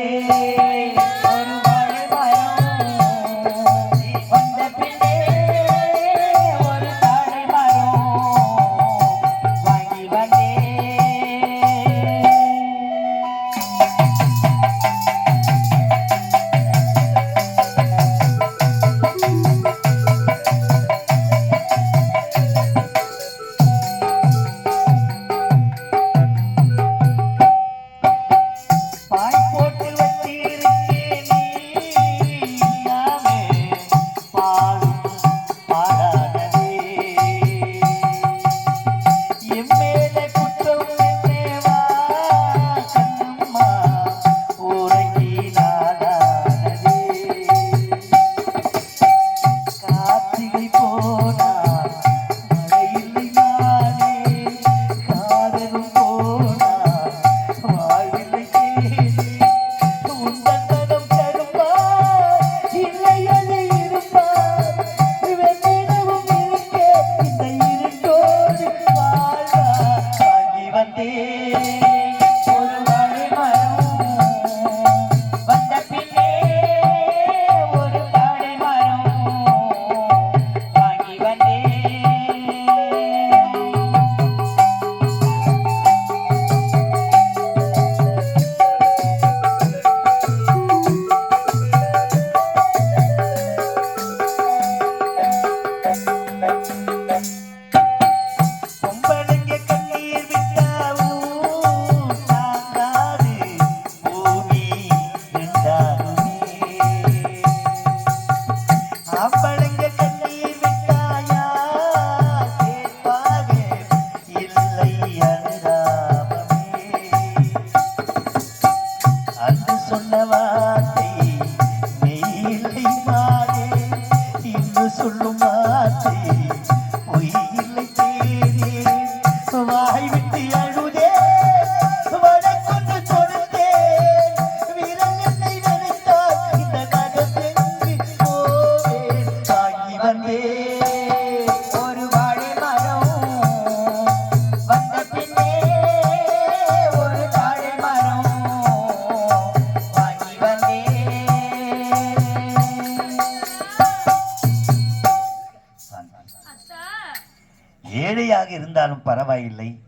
é. வந்தே ஒரு வாழை மரம் வந்த பின்னே ஒரு வாழை மரம் வாங்கி வந்தே Thank you. அப்பளை ஏழையாக இருந்தாலும் பரவாயில்லை.